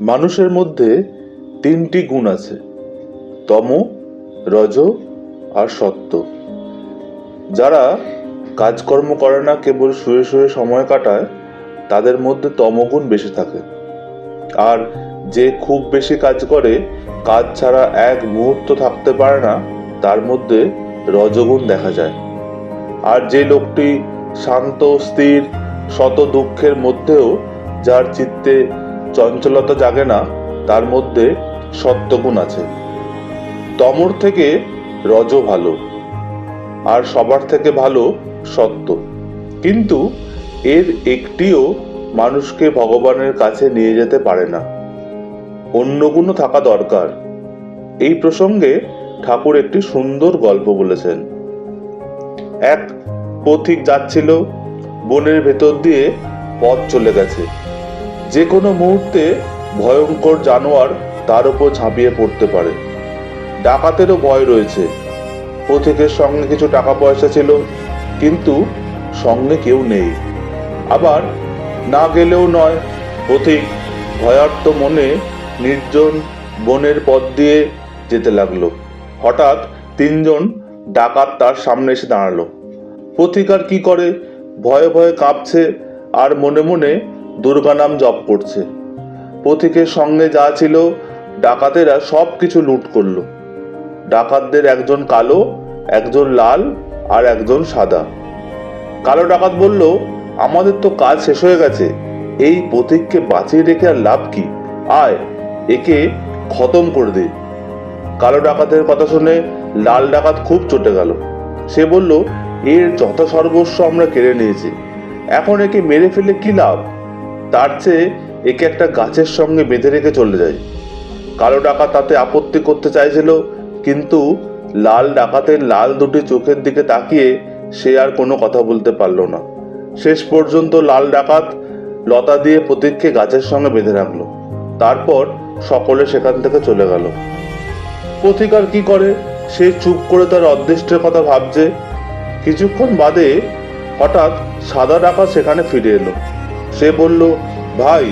মানুষের মধ্যে তিনটি গুণ আছে। তম, রজ আর সত্য। যারা কাজকর্ম করে না, কেবল শুয়ে শুয়ে সময় কাটায়, তাদের মধ্যে তমগুণ বেশি থাকে। আর যে খুব বেশি কাজ করে, কাজ ছাড়া এক মুহূর্ত থাকতে পারে না, তার মধ্যে রজগুণ দেখা যায়। আর যে লোকটি শান্ত, স্থির, শত দুঃখের মধ্যেও, যার চিত্তে চঞ্চলতা জাগে না, তার মধ্যে সত্যগুণ আছে। তমর থেকে রজ ভালো, আর সবার থেকে ভালো সত্য। কিন্তু এর একটিও মানুষকে ভগবানের কাছে নিয়ে যেতে পারে না। অন্য গুণও থাকা দরকার। এই প্রসঙ্গে ঠাকুর একটি সুন্দর গল্প বলেছেন। এক পথিক যাচ্ছিল, বনের ভেতর দিয়ে পথ চলে গেছে। যে কোনো মুহূর্তে ভয়ঙ্কর জানোয়ার তার উপর ঝাঁপিয়ে পড়তে পারে। ডাকাতেরও ভয় রয়েছে। পথিকের সঙ্গে কিছু টাকা পয়সা ছিল, কিন্তু সঙ্গে কেউ নেই। আবার না গেলেও নয়, পথিক ভয়ার্থ মনে নির্জন বনের পথ দিয়ে যেতে লাগল। হঠাৎ তিনজন ডাকাত তার সামনে এসে দাঁড়াল। পথিক আর কি করে? ভয়ে ভয়ে কাঁপছে আর মনে মনে দুর্গা নাম জপ করছে। পথিকের সঙ্গে যা ছিল, ডাকাতেরা সব কিছু লুট করল। ডাকাতদের একজন কালো, একজন লাল আর একজন সাদা। কালো ডাকাত বলল, আমাদের তো কাজ শেষ হয়ে গেছে। এই পথিককে বাঁচিয়ে রেখে আর লাভ কি? আয়, একে খতম করে দে। কালো ডাকাতের কথা শুনে লাল ডাকাত খুব চটে গেল। সে বলল, এর যত সর্বস্ব আমরা কেড়ে নিয়েছি। এখন একে মেরে ফেলে কি লাভ? তার চেয়ে একে একটা গাছের সঙ্গে বেঁধে রেখে চলে যায়। কালো ডাকা তাতে আপত্তি করতে চাইছিল, কিন্তু লাল ডাকাতের লাল দুটি চোখের দিকে তাকিয়ে সে আর কোনো কথা বলতে পারল না। শেষ পর্যন্ত লাল ডাকাত লতা দিয়ে প্রতীককে গাছের সঙ্গে বেঁধে রাখল। তারপর সকলে সেখান থেকে চলে গেল। পথিক আর কি করে? সে চুপ করে তার অদৃষ্টের কথা ভাবছে। কিছুক্ষণ বাদে হঠাৎ সাদা ডাকাত সেখানে ফিরে এলো। সে বলল ভাই,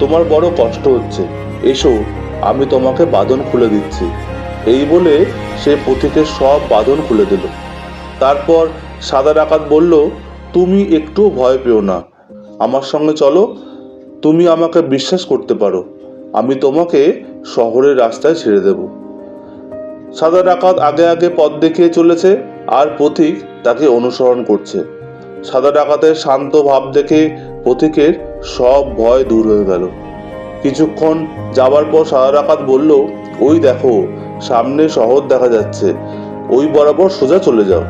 তোমার বড় কষ্ট হচ্ছে। এসো, আমি তোমাকে বাঁধন খুলে দিচ্ছি। এই বলে সে পথিকের সব বাঁধন খুলে দিল। তারপর সাদা ডাকাত বলল, তুমি একটু ভয় পেও না। আমার সঙ্গে চলো, তুমি আমাকে বিশ্বাস করতে পারো। আমি তোমাকে শহরের রাস্তায় ছেড়ে দেব। সাদা ডাকাত আগে আগে পথ দেখিয়ে চলেছে, আর পথিক তাকে অনুসরণ করছে। সাদা ডাকাতের শান্ত ভাব দেখে পথিকের সব ভয় দূর হয়ে গেল। কিছুক্ষণ যাবার পর সাদা ডাকাত বলল, ওই দেখো, সামনে শহর দেখা যাচ্ছে। ওই বরাবর সোজা চলে যাও।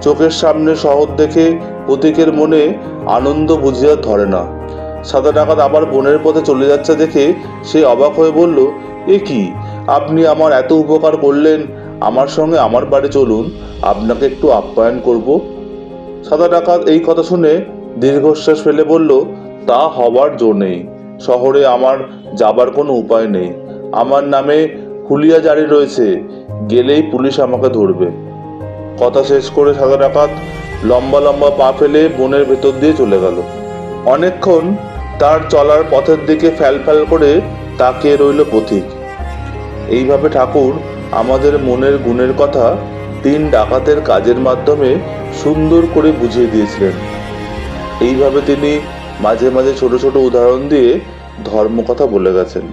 চোখের সামনে শহর দেখে প্রতীকের মনে আনন্দ বুঝিয়া ধরে না। সাদা ডাকাত আবার বনের পথে চলে যাচ্ছে দেখে সে অবাক হয়ে বলল, এ কি? আপনি আমার এত উপকার করলেন। আমার সঙ্গে আমার বাড়ি চলুন। আপনাকে একটু আপ্যায়ন করব। সাদা ডাকাত এই কথা শুনে দীর্ঘশ্বাস ফেলে বলল তা হবার জো নেই। শহরে আমার যাবার কোনো উপায় নেই। আমার নামে হুলিয়া জারি রয়েছে। গেলেই পুলিশ আমাকে ধরবে। কথা শেষ করে সাদা ডাকাত লম্বা লম্বা পা ফেলে বনের ভেতর দিয়ে চলে গেল। অনেকক্ষণ তার চলার পথের দিকে ফ্যাল ফ্যাল করে তাকিয়ে রইল পথিক। এইভাবে ঠাকুর আমাদের মনের গুণের কথা তিন ডাকাতের কাজের মাধ্যমে সুন্দর করে বুঝিয়ে দিয়েছিলেন। এইভাবে তিনি মাঝে মাঝে ছোট ছোট উদাহরণ দিয়ে ধর্মকথা বলে গেছেন।